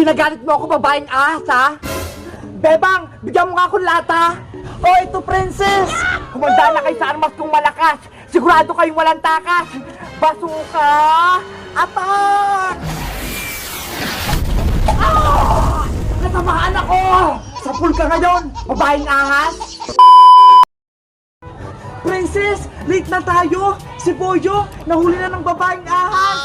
Di nagalit mo ako babaeng ahas, ha? Bebang, bigyan mo nga akong lata. Oh, ito, princess. Humanda na kayo sa armas kong malakas. Sigurado kayong walang takas. Basuka! Atak! Ah! Natamaan ako! Sa pool ka ngayon, babaeng ahas. Princess, late na tayo. Si Boyo, nahuli na ng babaeng ahas.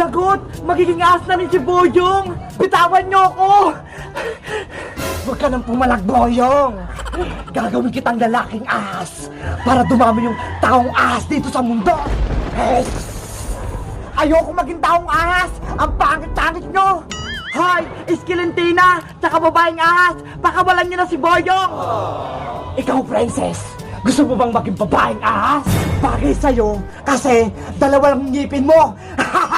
Lagot! Magiging ahas na si Boyong! Bitawan niyo ako! Huwag ka nang pumalag, Boyong! Gagawin kitang lalaking ahas para dumami yung taong ahas dito sa mundo! Yes! Ayoko maging taong ahas! Ang pangit-pangit nyo! Hoy! Iskilentina! Tsaka babaeng ahas! Pakawalan niyo na si Boyong! Ikaw, princess! Gusto mo bang maging babaeng ahas? Bagay sa'yo kasi dalawa lang ngipin mo!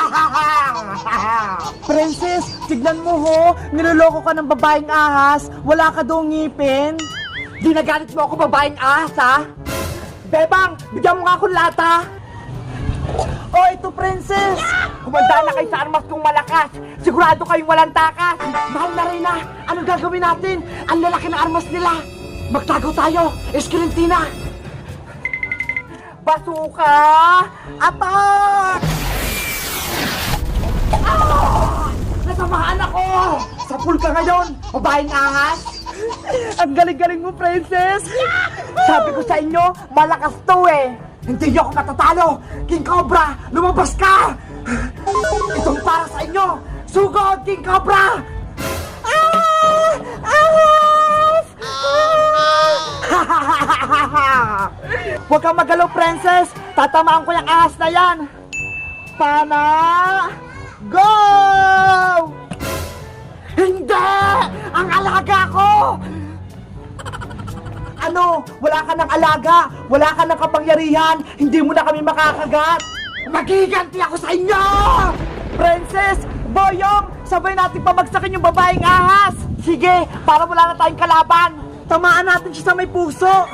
Princess, tignan mo ho, niloloko ka ng babaeng ahas, wala ka doong ngipin. Di nagalit mo ako babaeng ahas, ha? Bebang, bigyan mo nga akong lata. Oh, ito, princess! Humanda na kayo sa armas kong malakas. Sigurado kayong walang takas. Mahal na rin na. Anong gagawin natin? Ang lalaki ng armas nila. Magtago tayo. Esquilentina. Basuka! Atak! Natamaan ako! Sa pool ka ngayon, babaeng ahas! Ang galing-galing mo, princess! Sabi ko sa inyo, malakas to eh! Hindi niyo ako matatalo! King Cobra, lumabas ka! Itong para sa inyo! Sugod, King Cobra! Ah! Ahas! Huwag kang magalaw, princess! Tatamaan ko yung ahas na yan! Pana! Wala ka ng alaga! Wala ka ng kapangyarihan! Hindi mo na kami makakagat! Magiganti ako sa inyo! Princess! Boyong! Sabay natin pabagsakin yung babaeng ahas! Sige! Para wala na tayong kalaban! Tamaan natin siya sa may puso!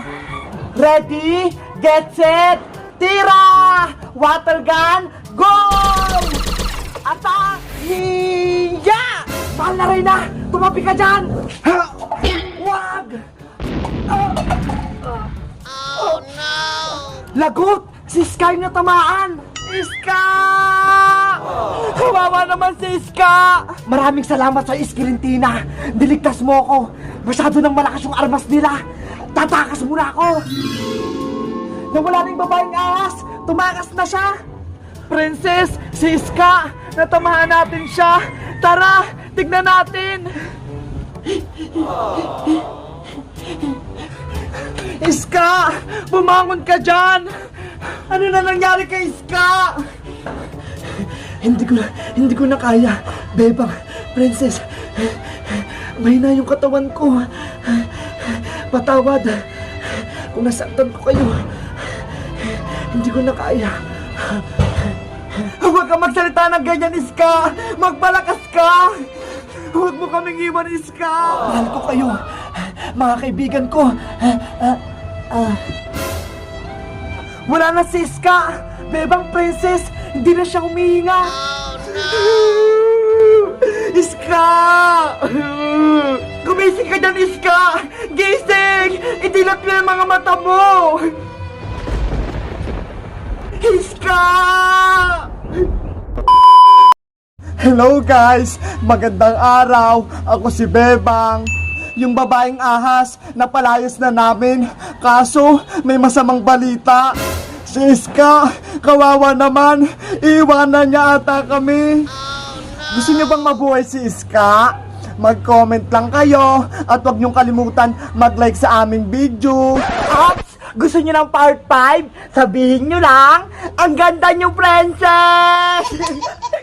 Ready? Get set! Tira! Water gun! Go! Attack! Hiya! Mahal na rin na! Tumabi ka dyan! Wag! Lagot! Si Sky na tamaan! Iska! Kawawa naman si Iska! Maraming salamat sa Iskilintina! Diligtas mo ako! Masyado nang malakas yung armas nila! Tatakas muna ako! Nawala na yung babaeng ahas! Tumakas na siya! Princess! Si Iska! Natamahan natin siya! Tara! Tignan natin! Iska! Bumangon ka dyan! Ano na nangyari kay Iska? Hindi ko na, hindi ko na kaya. Bebang, princess, may na yung katawan ko. Patawad kung nasaktan ko kayo. Hindi ko na kaya. Huwag ka magsalita ng ganyan, Iska! Magpalakas ka! Huwag mo kaming iwan, Iska! Mahal ko kayo. Mga kaibigan ko. Wala na si Iska! Bebang princess, hindi na siya humihinga! Iska! Gumising ka dyan, Iska! Gising! Idilat mo yung mga mata mo! Iska! Hello guys! Magandang araw! Ako si Bebang. Yung babaeng ahas, napalayas na namin. Kaso, may masamang balita. Si Iska, kawawa naman. Iwanan niya ata kami. Gusto niyo bang mabuhay si Iska? Mag-comment lang kayo at huwag niyong kalimutan mag-like sa aming video. Ops! Gusto niyo ng part 5? Sabihin niyo lang, ang ganda niyo, princess!